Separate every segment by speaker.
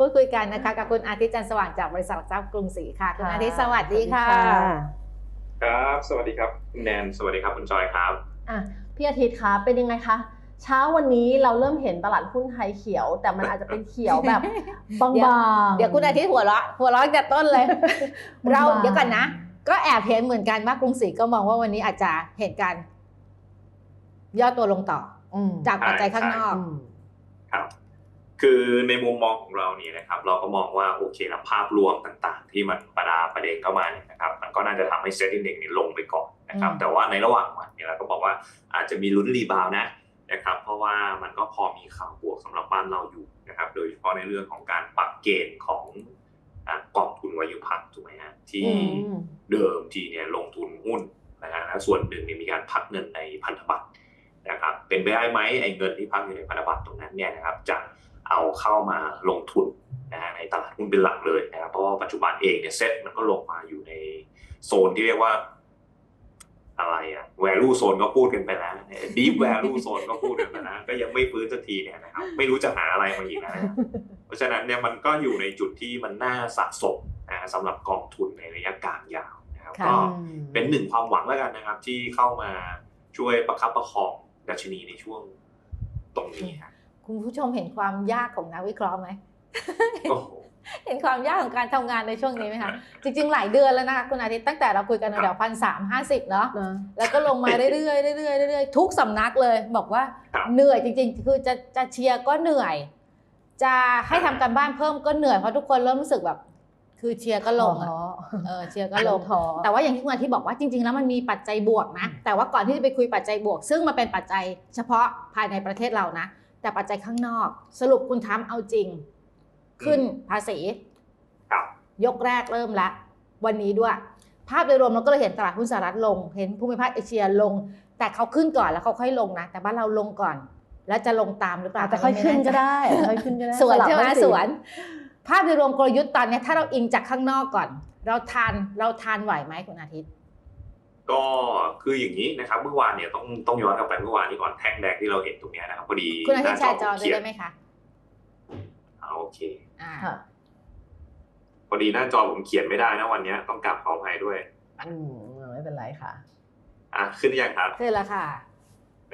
Speaker 1: พูดคุยกันนะคะกับคุณอาทิตย์จันทร์สว่างจากบริษัทหลักทรัพย์กรุงศรีค่ะ คุณอาทิตย์สวัสดีค่ะ
Speaker 2: ครับ สวัสดีครับคุณแนนสวัสดีครับคุณจอยครับ
Speaker 3: อะพี่อาทิตย์คะเป็นยังไงคะเช้าวันนี้เราเริ่มเห็นตลาดหุ้นไทยเขียว แต่มันอาจจะเป็นเขียวแบบบางๆ
Speaker 1: เดี๋ยวคุณอาทิตย์หัวเราะหัวเราะแต่ต้นเลย
Speaker 3: มัน
Speaker 1: เรา
Speaker 3: บาง
Speaker 1: เดี๋ยวกันนะ ก็แอบเห็นเหมือนกันว่ากรุงศรีก็มองว่าวันนี้อาจจะเห็นการย่อตัวลงต่อ
Speaker 3: อืม
Speaker 1: จากปัจจัยข้างนอก
Speaker 3: อืม
Speaker 2: ครับ คือในมุมมองของเราเนี่ยนะครับเราก็มองว่าโอเคนะภาพรวมต่างๆ ที่มันประดาประเด็นเข้ามาเนี่ยนะครับมันก็น่าจะทำให้เซ็ตอินเด็กซ์นี่ลงไปก่อนนะครับ
Speaker 1: อืม
Speaker 2: แต่ว่าในระหว่างวันเนี่ยเราก็บอกว่าอาจจะมีลุ้นรีบาวด์นะนะครับเพราะว่ามันก็พอมีข่าวบวกสำหรับบ้านเราอยู่นะครับโดยเฉพาะในเรื่องของการปรับเกณฑ์ของอ่ากองทุนวายุพักถูกไหมฮะที่
Speaker 3: อืม
Speaker 2: เดิมทีเนี่ยลงทุนหุ้นนะฮะแล้วส่วนหนึ่งเนี่ยมีการพักเงินในพันธบัตรนะครับเป็นไปได้ไหมไอ้เงินที่พักอยู่ในพันธบัตรตรงนั้นเนี่ยนะครับจะ เอาเข้ามาลงทุนนะฮะในตลาดหุ้นเป็นหลักเลยนะครับเพราะว่าปัจจุบันเองเนี่ยเซ็ตมันก็ลงมาอยู่ในโซนที่เรียกว่าอะไรอะ value zone ก็พูดกันไปแล้ว deep value zone ก็พูดกันไปแล้วก็ยังไม่ฟื้นสักทีเนี่ยนะครับไม่รู้จะหาอะไรมาอีกนะครับเพราะฉะนั้นเนี่ยมันก็อยู่ในจุดที่มันน่าสะสมนะสำหรับกองทุนในระยะกลางยาวนะครับ
Speaker 1: ค่ะ
Speaker 2: ก็เป็นหนึ่งความหวังแล้วกันนะครับ ที่เข้ามาช่วยประคับประคองดัชนีในช่วงตรงนี้ครับ
Speaker 1: คุณผู้ชมเห็นความยากของนักวิเคราะห์ไหม
Speaker 2: โอ้โห
Speaker 1: เห็นความยากของการทำงานในช่วงนี้ไหมคะ จริง ๆ หลายเดือนแล้วนะคะคุณอาทิตย์ตั้งแต่เราคุยกันแถวพันสามห้าสิบเนาะ
Speaker 3: นะ
Speaker 1: แล้วก็ลงมาเรื่อยๆเรื่อยๆเรื่อยๆทุกสำนักเลย บอกว่า
Speaker 2: ครับ
Speaker 1: เหนื่อยจริง ๆ คือจะจะเชียร์ก็เหนื่อย จะให้ทำการบ้านเพิ่มก็เหนื่อยเพราะทุกคนเริ่มรู้สึกแบบคือเชียร์ก็ลงอะ
Speaker 3: ท้อ
Speaker 1: เออเชียร์ก็ลง
Speaker 3: ท้อ
Speaker 1: แต่ว่าอย่างที่คุณอาทิตย์บอกว่าจริง ๆ แล้วมันมีปัจจัยบวกนะ แต่ว่าก่อนที่จะไปคุยปัจจัยบวก ซึ่งมันเป็นปัจจัยเฉพาะภายในประเทศเรานะ แต่ปัจจัยข้างนอก สรุปคุณทำเอาจริง ขึ้นภาษี
Speaker 2: ครับ
Speaker 1: ยกแรกเริ่มละวันนี้ด้วย ภาพโดยรวมเราก็เลยเห็นตลาดหุ้นสหรัฐลง เห็นภูมิภาคเอเชียลง แต่เขาขึ้นก่อนแล้วเขาค่อยลงนะ แต่บ้านเราลงก่อน แล้วจะลงตามหรือเปล่า
Speaker 3: อาจจะค่อยขึ้นก็ได้อาจจะค่อยขึ้นก็ได้
Speaker 1: สวนใช่ไหม
Speaker 3: ลับบ้าง
Speaker 1: สวน ภาพโดยรวมกลยุทธ์ตอนเนี้ยถ้าเราอิงจากข้างนอกก่อน เราทานเราทานไหวไหมคุณอาทิตย์
Speaker 2: ก็คืออย่างนี้นะครับเมื่อวานเนี่ยต้องต้องย้อนกลับไปเมื่อวานนี้ก่อนแท่งแดงที่เราเห็นตรงเนี้ยนะครับพอดี
Speaker 1: คุณอาทิตย์แชร์จอ
Speaker 2: ผม
Speaker 1: ได้
Speaker 2: เขียน
Speaker 1: ได้ไหมคะ
Speaker 2: อ่าโอเค
Speaker 1: อ่า
Speaker 3: ค่ะ
Speaker 2: พอดีหน้าจอผมเขียนไม่ได้นะวันเนี้ยต้องกลับขออภัยด้วย
Speaker 3: อืมไม่เป็นไรค่ะ
Speaker 2: อะขึ้นหรือยังครับ
Speaker 1: คือละค่ะ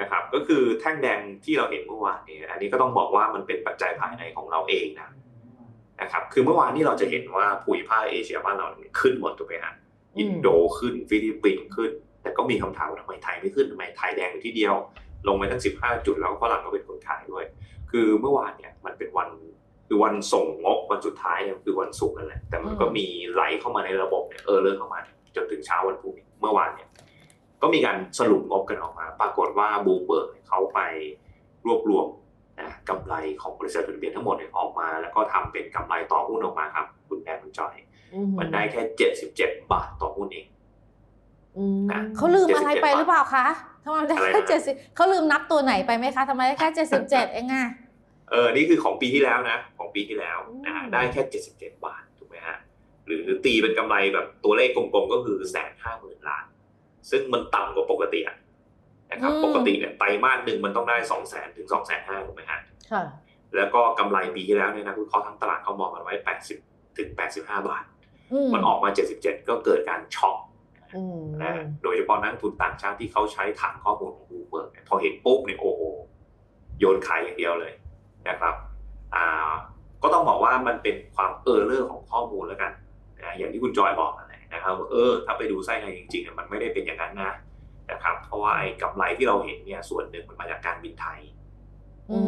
Speaker 2: นะครับ ก็คือแท่งแดงที่เราเห็นเมื่อวานนี้อันนี้ก็ต้องบอกว่ามันเป็นปัจจัยภายในของเราเองนะนะครับ คือเมื่อวานนี้เราจะเห็นว่าภูมิภาคเอเชียบ้านเราเนี่ยขึ้นหมดถูกไหมฮะ
Speaker 3: อืม
Speaker 2: อินโดขึ้นฟิลิปปินส์ขึ้น แต่ก็มีคำถามว่าทำไมไทยไม่ขึ้นทำไมไทยแดงอยู่ที่เดียว ลงไปทั้ง 15 จุดแล้วก็ฝรั่งก็เป็นคนขายด้วย คือเมื่อวานเนี่ยมันเป็นวันคือวันส่งงบวันสุดท้ายเนี่ยคือวันศุกร์นั่นแหละแต่มันก็มีไหลเข้ามาในระบบเนี่ยเออเริ่มเข้ามาจนถึงเช้าวันพรุ่งนี้เมื่อวานเนี่ยก็มีการสรุปงบกันออกมา ปรากฏว่าบูเบิร์กเขาไปรวบรวมนะกำไรของบริษัทจดทะเบียนทั้งหมดเนี่ยออกมา แล้วก็ทำเป็นกำไรต่อหุ้นออกมาครับ คุณแอนคุณจอย
Speaker 3: อื
Speaker 2: มันได้แค่77บาทต่อหุ้นเอง
Speaker 3: อืม
Speaker 2: นะ
Speaker 1: เขาลืมอะไรไปหรือเปล่าคะทำไมได้
Speaker 2: อะไร
Speaker 1: แค่
Speaker 2: นะ
Speaker 1: เจ็ดสิบเขาลืมนับตัวไหนไปไหมคะทำไมได้แค่เจ็ดสิบเจ็ดเองอะ
Speaker 2: เออ นี่คือของปีที่แล้วนะ ของปีที่แล้วนะฮะได้แค่77บาทถูกไหมฮะ หรือตีเป็นกำไรแบบตัวเลขกลมๆก็คือแสนห้าหมื่นล้าน ซึ่งมันต่ำกว่าปกติอะนะครับ ปกติเนี่ยไตรมาสหนึ่งมันต้องได้สองแสนถึงสองแสนห้าถูกไหมฮะ
Speaker 3: ค่ะ
Speaker 2: แล้วก็กำไรปีที่แล้วเนี่ยนะคุณข้อทั้งตลาดเขามองกันไว้80ถึง85บาท
Speaker 1: อืม
Speaker 2: มันออกมา 77 ก็เกิดการช็อก
Speaker 3: อืม
Speaker 2: นะโดยเฉพาะนักลงทุนต่างชาติที่เขาใช้ฐานข้อมูลของ Bloomberg เนี่ยพอเห็นปุ๊บเนี่ยโอ้โหโยนขายอย่างเดียวเลยนะครับอ่าก็ต้องบอกว่ามันเป็นความเออร์เลอร์ของข้อมูลแล้วกันนะอย่างที่คุณจอยบอกนั่นแหละนะครับว่าเออถ้าไปดูไส้ในจริงๆเนี่ยมันไม่ได้เป็นอย่างนั้นนะนะครับเพราะว่าไอ้กำไรที่เราเห็นเนี่ยส่วนหนึ่งมันมาจากการบินไทย
Speaker 1: อื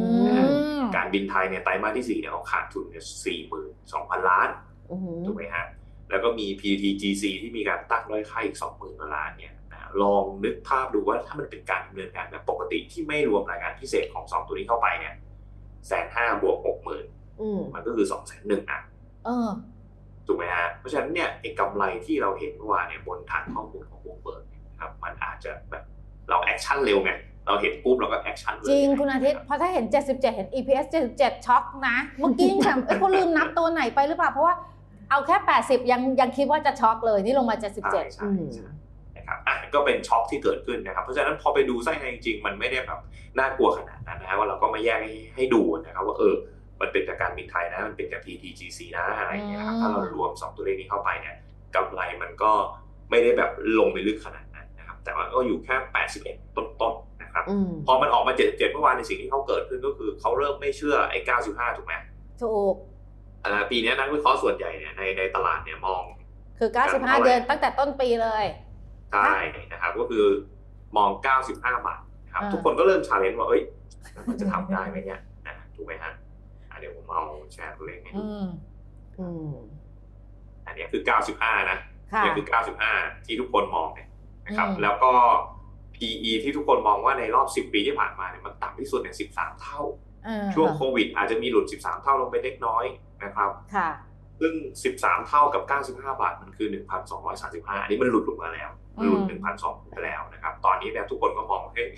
Speaker 1: ม
Speaker 2: การบินไทยเนี่ยไตรมาสที่สี่เนี่ยเขาขาดทุนเนี่ยสี่หมื่นสองพันล้าน
Speaker 3: อืม
Speaker 2: ถูกไหมฮะ แล้วก็มี PTGC ที่มีการตั้งด้อยค่าอีก 20,000กว่าล้านเนี่ยนะลองนึกภาพดูว่าถ้ามันเป็นการดำเนินการแบบปกติที่ไม่รวมรายการพิเศษของ 2 ตัวนี้เข้าไปเนี่ยแสนห้าบวกหกหมื่น
Speaker 3: อืม
Speaker 2: มันก็คือสองแสนหนึ่งอะ
Speaker 1: เออ
Speaker 2: ถูกไหมฮะเพราะฉะนั้นเนี่ยไอ้กำไรที่เราเห็นเมื่อวานเนี่ยบนฐานข้อมูลของวงเบิร์กเนี่ยนะครับมันอาจจะแบบเราแอคชั่นเร็วไงเราเห็นปุ๊บเราก็แอคชั่นเลย
Speaker 1: จริงคุณอาทิตย์เพราะถ้าเห็น 77 เห็น EPS 77 ช็อกนะ เมื่อกี้ยังถามเอ้ยเขาลืมนับตัวไหนไปหรือเปล่า เพราะว่า เอาแค่ 80 ยังยังคิดว่าจะช็อกเลยนี่ลงมา
Speaker 2: ใช่
Speaker 1: 77
Speaker 2: ใช่ใช่นะครับอะก็เป็นช็อคที่เกิดขึ้นนะครับ เพราะฉะนั้นพอไปดูไส้ในจริงๆ มันไม่ได้แบบน่ากลัวขนาดนั้นนะฮะว่าเราก็มาแยกให้ให้ดูนะครับว่าเออมันเป็นจากการบินไทยนะมันเป็นจาก PTGC นะอะไรอย่างเงี้ยนะครับ
Speaker 1: อืม
Speaker 2: ถ้าเรารวมสองตัวเลขนี้เข้าไปเนี่ยกำไรมันก็ไม่ได้แบบลงไปลึกขนาดนั้นนะครับ แต่ว่าก็อยู่แค่ 81 ต้นๆนะครับ
Speaker 3: อืม
Speaker 2: พอมันออกมา 77 เมื่อวานในสิ่งที่เขาเกิดขึ้นก็คือเขาเริ่มไม่เชื่อไอ้ 95 ถูกไหม
Speaker 1: ถูก
Speaker 2: อ่า ปีนี้นักวิเคราะห์ส่วนใหญ่เนี่ยในในตลาดเนี่ยมอง
Speaker 1: คือ
Speaker 2: การ
Speaker 1: 95 เดือนตั้งแต่ต้นปีเลย
Speaker 2: ใช่นะครับก็คือมอง 95 บาทนะครับ
Speaker 1: อ่า
Speaker 2: ทุกคนก็เริ่มชาเลนจ์ว่าเอ้ยมันจะทำได้ไหมเนี่ยนะถูกไหมฮะอะเดี๋ยวผมเอาแชร์ตัวเลขให้ดู
Speaker 1: อืม
Speaker 3: อืม
Speaker 2: อันเนี้ยคือ 95 นะ
Speaker 1: ค่ะ
Speaker 2: เนี่ยคือ 95 ที่ทุกคนมองเนี่ยนะครับ
Speaker 1: อืม
Speaker 2: แล้วก็ PE ที่ทุกคนมองว่าในรอบ 10 ปีที่ผ่านมาเนี่ยมันต่ำที่สุดเนี่ย 13 เท่า
Speaker 1: เออ
Speaker 2: ช่วงโควิดอาจจะมีหลุด 13 เท่าลงไปเล็กน้อย นะครับ
Speaker 1: ค่ะ
Speaker 2: ซึ่ง 13 เท่ากับ 95 บาท มันคือ 1,235 อันนี้มันหลุดลงมาแล้วมันหลุด
Speaker 1: อืม
Speaker 2: 1,200ไปแล้วนะครับ ตอนนี้เนี่ยทุกคนก็มองว่าเฮ้ย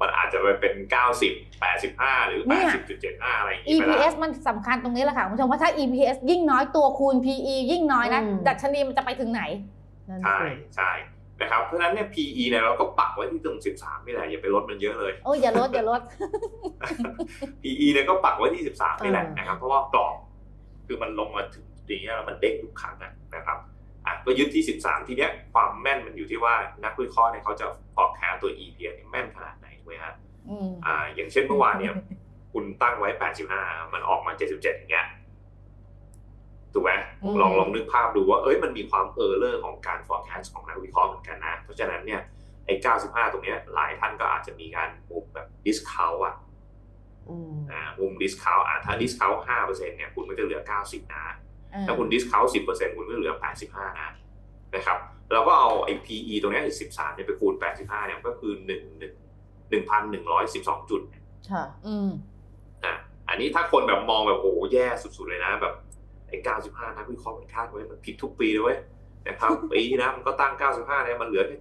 Speaker 2: มันอาจจะไปเป็น 90 85 หรือ 80.75 อะไรอย่างนี้ไปแล้ว
Speaker 1: EPS มันสำคัญตรงนี้แหละค่ะคุณผู้ชมเพราะถ้า EPS ยิ่งน้อยตัวคูณ PE ยิ่งน้อยนะ
Speaker 3: อืม
Speaker 1: ดัชนีมันจะไปถึงไหน
Speaker 3: นั่น
Speaker 2: ใช่
Speaker 3: สิ
Speaker 2: ใช่นะครับ เพราะฉะนั้นเนี่ย PE เนี่ยเราก็ปักไว้ที่ตรง 13 นี่แหละ อย่าไปลดมันเยอะเลย
Speaker 1: โอ้ยอย่าลดอย่าลด
Speaker 2: PE เนี่ยก็ปักไว้ที่ 13 นี่แหละ
Speaker 3: อ่าน
Speaker 2: นะครับ เพราะว่ากรอบ คือมันลงมาถึงตรงนี้แล้วมันเด้งทุกครั้งอะนะครับอะก็ยึดที่ 13 ทีเนี้ยความแม่นมันอยู่ที่ว่านักวิเคราะห์เนี่ยเขาจะ forecast ตัว EPS เนี่ยแม่นขนาดไหนถูกไหมฮะ
Speaker 1: อืม
Speaker 2: อ่า อย่างเช่นเมื่อวานเนี่ยคุณตั้งไว้ 85 มันออกมา 77 อย่างเงี้ยถูกไหม
Speaker 1: อืม
Speaker 2: ลองลองนึกภาพดูว่า เอ้ยมันมีความเออร์เลอร์ของการ forecast ของนักวิเคราะห์เหมือนกันนะ เพราะฉะนั้นเนี่ยไอ้ 95 ตรงเนี้ยหลายท่านก็อาจจะมีการมุมแบบ discount อะ
Speaker 3: อืม
Speaker 2: อ่ามุม discount อะถ้า discount 5%เนี่ยคุณก็จะเหลือ90นะ
Speaker 1: เออ
Speaker 2: ถ้าคุณ discount 10%คุณก็เหลือ85นะนะครับเราก็เอาไอ้ PE ตรงเนี้ย13เนี่ยไปคูณ85เนี่ยก็คือ1 1 1,112จุด
Speaker 3: ค่ะ
Speaker 1: อืม
Speaker 2: อะอันนี้ถ้าคนแบบมองแบบโอ้โหแย่สุดๆเลยนะแบบไอ้95นักวิเคราะห์มันคาดไว้มันผิดทุกปีเลยเว้ยนะครับปีที่นะมันก็ตั้ง95เนี่ยมันเหลือแค่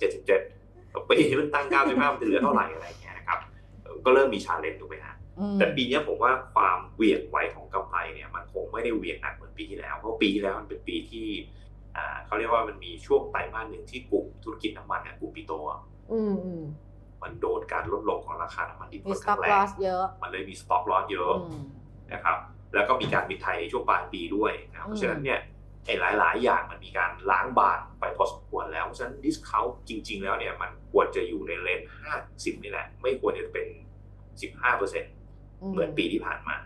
Speaker 2: 77ปีนี้มันตั้ง95มันจะเหลือเท่าไหร่อะไรอย่างเงี้ยนะครับเออก็เริ่มมีชาเลนจ์ถูกไหมฮะ
Speaker 1: อืม
Speaker 2: แต่ปีเนี้ยผมว่าความเหวี่ยงไวของกำไรเนี่ยมันคงไม่ได้เหวี่ยงหนักเหมือนปีที่แล้ว เพราะปีที่แล้วมันเป็นปีที่อ่าเขาเรียกว่ามันมีช่วงไตรมาสหนึ่งที่กลุ่มธุรกิจน้ำมันเนี่ยกลุ่มปิโตรอะ
Speaker 3: อืมอืม
Speaker 2: มันโดนการลดลงของราคาน้ำมันดิบ
Speaker 1: มี
Speaker 2: ค่อน
Speaker 1: สต็
Speaker 2: ข้า
Speaker 1: อก
Speaker 2: งแร
Speaker 1: ลองสเยอะ
Speaker 2: มันเลยมีสต็อกลอสเยอะ
Speaker 1: อืม
Speaker 2: นะครับ แล้วก็มีการบินไทยในช่วงปลายปีด้วยนะครับเพราะฉะนั้นเนี่ยไอ้หลาย ๆ อย่างมันมีการล้างบาทไปพอสมควรแล้ว เพราะฉะนั้นดิสคาวจริง ๆ แล้วเนี่ยมันควรจะอยู่ในเลน5 10นี่แหละ ไม่ควรจะเป็น15เปอร์เซ็นต์ เหมือนปีที่ผ่านมา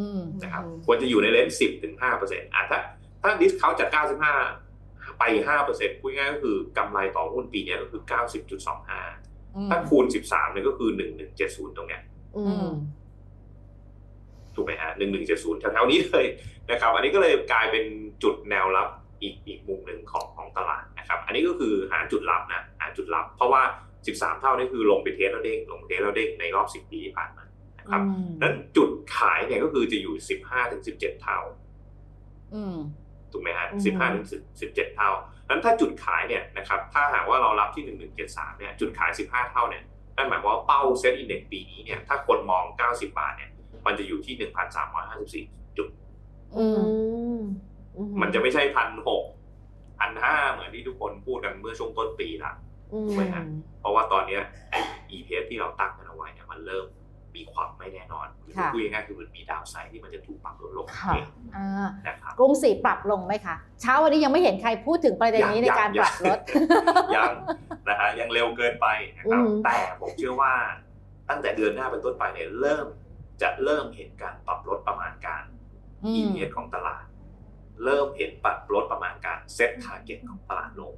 Speaker 1: อืม
Speaker 2: นะครับ
Speaker 3: อืม
Speaker 2: ควรจะอยู่ในเลน10ถึง5เปอร์เซ็นต์อะถ้าถ้าดิสคาวจาก95ไป5เปอร์เซ็นต์พูดง่ายๆก็คือกำไรต่อหุ้นปีเนี้ยก็คือ90.25
Speaker 1: อืม
Speaker 2: ถ้าคูณ13เนี่ยก็คือ1170ตรงเนี้ย
Speaker 3: อืม
Speaker 2: ถูกไหมฮะหนึ่งหนึ่งเจ็ดศูนย์แถวๆนี้เลยนะครับ อันนี้ก็เลยกลายเป็นจุดแนวรับอีกอีกมุมหนึ่งของของตลาดนะครับ อันนี้ก็คือหาจุดรับนะหาจุดรับ เพราะว่า 13 เท่านี่คือลงไปเทสแล้วเด้งลงไปเทสแล้วเด้งในรอบ 10 ปีที่ผ่านมา นะครับ
Speaker 3: อืม
Speaker 2: นั้นจุดขายเนี่ยก็คือจะอยู่15ถึง17เท่า
Speaker 1: อืม
Speaker 2: ถูกไหมฮะ
Speaker 3: อืม
Speaker 2: 15ถึง17เท่านั้นถ้าจุดขายเนี่ยนะครับถ้าหากว่าเรารับที่1173เนี่ยจุดขาย15เท่าเนี่ยนั่นหมายความว่าเป้าเซ็ตอินเด็กปีนี้เนี่ยถ้าคนมอง90บาทเนี่ยมันจะอยู่ที่1,354จุด
Speaker 3: อืมอื
Speaker 2: มันจะไม่ใช่พันหกพันห้าเหมือนที่ทุกคนพูดกันเมื่อช่วงต้นปีละ
Speaker 3: อืม
Speaker 2: ถูกไหมฮะเพราะว่าตอนเนี้ยไอ้ EPS ที่เราตั้งกันเอาไว้เนี่ยมันเริ่ม มีความไม่แน่นอนหรือ
Speaker 1: ค่ะ
Speaker 2: พูดง่ายๆคือมันมีดาวไซด์ที่มันจะถูกปรับลดลง
Speaker 3: ค่ะ
Speaker 2: เอง
Speaker 1: อ่า
Speaker 2: นะครับ
Speaker 1: กรุงศรีปรับลงไหมคะ เช้าวันนี้ยังไม่เห็นใครพูดถึงประเด็นนี้
Speaker 2: ยัง
Speaker 1: ในการ
Speaker 2: ยัง
Speaker 1: ปรับลด
Speaker 2: ยังนะฮะยังเร็วเกินไปนะครับ
Speaker 3: อืม
Speaker 2: แต่ผมเชื่อว่าตั้งแต่เดือนหน้าเป็นต้นไปเนี่ยเริ่มจะเริ่มเห็นการปรับลดประมาณการ
Speaker 1: อืม
Speaker 2: EPS ของตลาด เริ่มเห็นปรับลดประมาณการเซ็ตทาร์เก็ตของตลาดลง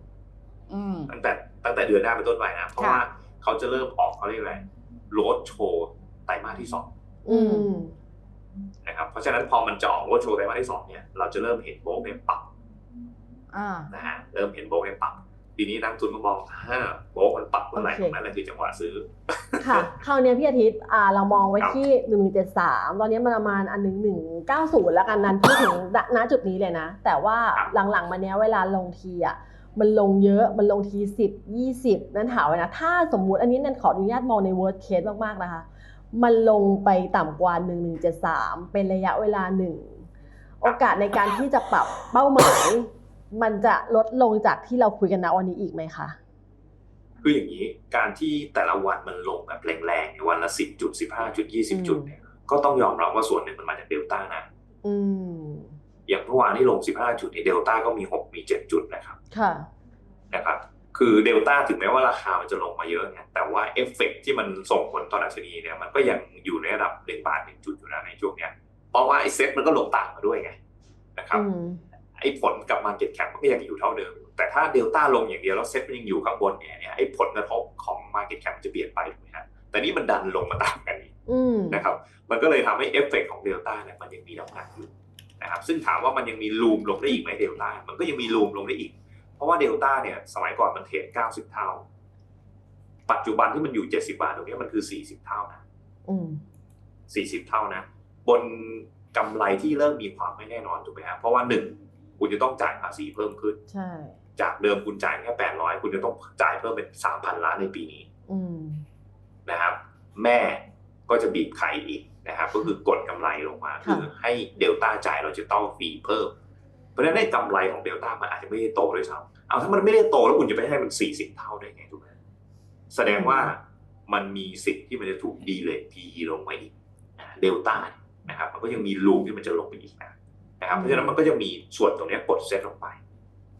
Speaker 1: อืม
Speaker 2: ตั้งแต่ตั้งแต่เดือนหน้าเป็นต้นไปนะ เพราะ
Speaker 1: ค่ะ
Speaker 2: ว่าเขาจะเริ่มออกเขาเรียกอะไรโรดโชว์ไตรมาสที่สอง
Speaker 3: อืม
Speaker 2: นะครับเพราะฉะนั้นพอมันจะออกโรดโชว์ไตรมาสที่สองเนี่ยเราจะเริ่มเห็นโบรกเนี่ยปรับ
Speaker 1: อ่า
Speaker 2: นะฮะเริ่มเห็นโบรกเนี่ยปรับทีนี้นักลงทุนก็มองถ้าโบรกมันปรับเมื่อไหร่
Speaker 3: โอเค
Speaker 2: ตรงนั้นแหละคือจังหวะซื้อ
Speaker 3: ค่ะคราวเนี้ยพี่อาทิตย์อ่าเรามองไว้
Speaker 2: ครับ
Speaker 3: ที่หนึ่งเจ็ดสามตอนนี้มันประมาณอันหนึ่งหนึ่งเก้าศูนย์แล้วกันนั้นพูดถึงณจุดนี้เลยนะ แต่ว่าหลังๆมาเนี้ยเวลาลงทีอะมันลงเยอะ มันลงทีสิบยี่สิบนั่นถามไว้นะ ถ้าสมมุติอันนี้นันขออนุญาตมองใน worst case มาก ๆ นะคะ มันลงไปต่ำกว่า 1173 เป็นระยะเวลาหนึ่งโอกาสในการที่จะปรับเป้าหมาย มันจะลดลงจากที่เราคุยกันณวันนี้อีกไหมคะ
Speaker 2: คืออย่างนี้การที่แต่ละวันมันลงแบบแรงๆเนี่ยวันละสิบจุดสิบห้าจุดยี่สิบจุดเนี่ยก็ต้องยอมรับว่าส่วนหนึ่งมันมาจากเดลต้านะ
Speaker 3: อืม
Speaker 2: อย่างเมื่อวานที่ลง15จุดเนี่ยเดลต้าก็มี6มี7จุดนะครับ
Speaker 3: ค่ะ
Speaker 2: นะครับ คือเดลต้าถึงแม้ว่าราคามันจะลงมาเยอะเนี่ยแต่ว่าเอฟเฟกต์ที่มันส่งผลต่อดัชนีเนี่ยมันก็ยังอยู่ในระดับหนึ่งบาทหนึ่งจุดอยู่นะในช่วงเนี้ยเพราะว่าไอ้เซ็ตมันก็ลงตามมาด้วยไงนะครับ
Speaker 3: อืม
Speaker 2: ไอ้ผลกับมาเก็ตแคปมันก็ยังอยู่เท่าเดิม แต่ถ้าเดลต้าลงอย่างเดียวแล้วเซ็ตมันยังอยู่ข้างบนเนี่ยเนี่ยไอ้ผลกระทบของมาเก็ตแคปมันจะเปลี่ยนไปถูกไหมฮะแต่นี่มันดันลงมาตามกันอีก
Speaker 3: อืม
Speaker 2: นะครับมันก็เลยทำให้เอฟเฟกต์ของเดลต้าเนี่ยมันยังมีน้ำหนักอยู่นะครับซึ่งถามว่ามันยังมีรูมลงได้อีกไหมเดลต้ามันก็ยังมีรูมลงได้อีก เพราะว่าเดลต้าเนี่ยสมัยก่อนมันเทรด90เท่า ปัจจุบันที่มันอยู่70บาทตรงเนี้ยมันคือ40เท่านะ
Speaker 3: อืม
Speaker 2: 40เท่านะ บนกำไรที่เริ่มมีความไม่แน่นอนถูกไหมครับเพราะว่าหนึ่งคุณจะต้องจ่ายภาษีเพิ่มขึ้น
Speaker 3: ใช่
Speaker 2: จากเดิมคุณจ่ายแค่800คุณจะต้องจ่ายเพิ่มเป็น3,000ล้านในปีนี้
Speaker 3: อืม
Speaker 2: นะครับ แม่ก็จะบีบไข่อีกนะครับ ก็คือกดกำไรลงมา คือให้เดลต้าจ่ายเราจะต้องฟรีเพิ่มเพ ราะฉะนั้นได้กำไรของเดลต้ามันอาจจะไม่ได้โตด้วยซ้ำเอาถ้ามันไม่ได้โตแล้วคุณจะไปให้มัน 40 เท่าได้ไงถูกไหมแสดงว่ามันมีสิทธิ์ที่มันจะถูกดีเลย PE ลงมาอีกเดลต้านะครับมันก็ยังมีลูกที่มันจะลงไปอีกนะนะครับเพราะฉะนั้นมันก็จะมีส่วนตรงเนี้ยกดเซตลงไป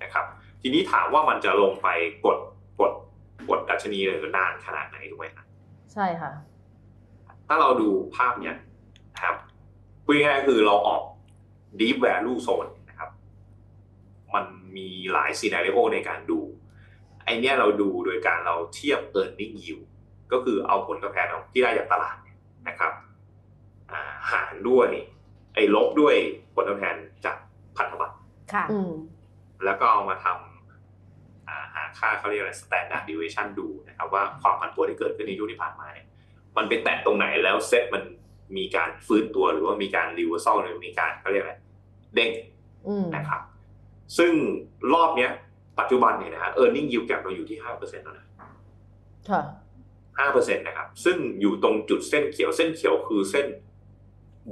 Speaker 2: นะครับ ทีนี้ถามว่ามันจะลงไปกดกดกดดัชนีเลยนานขนาดไหนถูกไหมครับ
Speaker 3: ใช่ค่ะ
Speaker 2: ถ้าเราดูภาพเนี้ยนะครับพูดง่ายๆคือเราออก deep value zone นะครับ มันมีหลายซีนารีโอในการดู ไอเนี้ยเราดูโดยการเราเทียบ earning yield ก็คือเอาผลตอบแทนที่ได้จากตลาดเนี่ยนะครับอ่าหารด้วยไอ้ลบด้วยผลตอบแทนจากพันธบัตร
Speaker 1: ค่ะ
Speaker 3: อืม
Speaker 2: แล้วก็เอามาทำอ่าหาค่าเขาเรียกอะไร standard deviation ดูนะครับ ว่าความผันผวนที่เกิดขึ้นในช่วงที่ผ่านมาเนี่ยมันไปแตะตรงไหนแล้วเซ็ตมันมีการฟื้นตัวหรือว่ามีการ reversal หรือมีการเขาเรียกอะไรเด้ง
Speaker 3: อืม
Speaker 2: นะครับ ซึ่งรอบเนี้ย ปัจจุบันเนี่ยนะฮะ earning yield gap เราอยู่ที่5%แล้วนะ
Speaker 3: ค่ะ
Speaker 2: 5%นะครับ ซึ่งอยู่ตรงจุดเส้นเขียวเส้นเขียวคือเส้น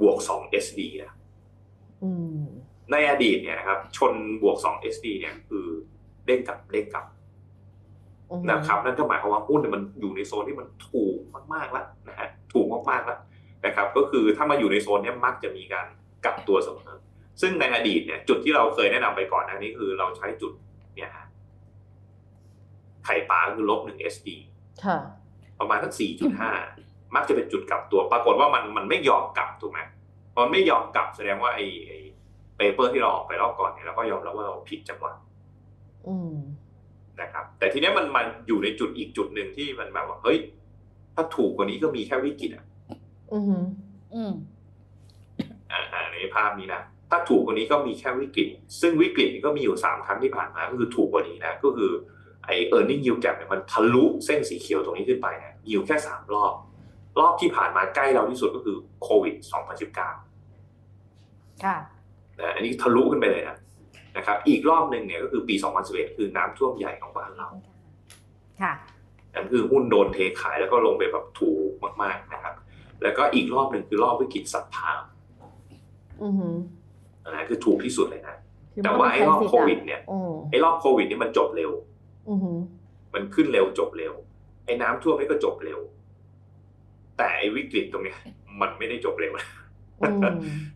Speaker 2: บวก2 SD นะ
Speaker 3: อืม
Speaker 2: ในอดีตเนี่ยนะครับ ชนบวก2 SD เนี่ยคือเด้งกลับเด้งกลับ
Speaker 3: อืม
Speaker 2: นะครับนั่นก็หมายความว่าหุ้นเนี่ยมันอยู่ในโซนที่มันถูกมากๆแล้วนะฮะถูกมากๆแล้วนะครับ ก็คือถ้ามาอยู่ในโซนเนี้ยมักจะมีการกลับตัวเสมอ ซึ่งในอดีตเนี่ยจุดที่เราเคยแนะนำไปก่อนหน้านี้คือเราใช้จุดเนี่ยฮะไข่ปลาคือลบหนึ่ง SD
Speaker 3: ค่ะ
Speaker 2: ประมาณสักสี่จุดห้ามักจะเป็นจุดกลับตัว ปรากฏว่ามันมันไม่ยอมกลับถูกไหมพอมันไม่ยอมกลับแสดงว่าไอ้ไอ้เปเปอร์ที่เราออกไปรอบก่อนเนี่ยเราก็ยอมรับว่าเราผิดจังหวะ
Speaker 3: อืม
Speaker 2: นะครับ แต่ทีเนี้ยมันมันอยู่ในจุดอีกจุดหนึ่งที่มันแบบว่าเฮ้ย ถ้าถูกกว่านี้ก็มีแค่วิกฤตอะ
Speaker 3: อืม
Speaker 1: อืม
Speaker 2: อ่าอ่าในภาพนี้นะ ถ้าถูกกว่านี้ก็มีแค่วิกฤต ซึ่งวิกฤตนี่ก็มีอยู่สามครั้งที่ผ่านมา ก็คือถูกกว่านี้นะ ก็คือไอ earning yield gap เนี่ยมันทะลุเส้นสีเขียวตรงนี้ขึ้นไปนะอยู่แค่สามรอบ รอบที่ผ่านมาใกล้เราที่สุดก็คือโควิด 2019
Speaker 1: ค่ะ
Speaker 2: นะอันนี้ทะลุขึ้นไปเลยนะนะครับ อีกรอบหนึ่งเนี่ยก็คือปี 2011 คือน้ำท่วมใหญ่ของบ้านเรา
Speaker 1: ค่ะ
Speaker 2: นั่นคือหุ้นโดนเทขายแล้วก็ลงไปแบบถูกมาก ๆนะครับ แล้วก็อีกรอบหนึ่งคือรอบวิกฤตสัปทาม
Speaker 3: อืม
Speaker 2: อันนั้นคือถูกที่สุดเลยนะ
Speaker 3: คือ
Speaker 2: แต่ว่าไอ้รอบ
Speaker 3: ม่ต้ง
Speaker 2: โค
Speaker 3: ใช้
Speaker 2: วิ
Speaker 3: สิ
Speaker 2: ด
Speaker 3: ทธิ์
Speaker 2: เนี่ย
Speaker 3: อืม
Speaker 2: ไอ้รอบโควิดนี่มันจบเร็ว
Speaker 3: อืม
Speaker 2: มันขึ้นเร็วจบเร็ว ไอ้น้ำท่วมนี่ก็จบเร็ว แต่ไอ้วิกฤตตรงเนี้ย มันไม่ได้จบเร็ว
Speaker 3: อืม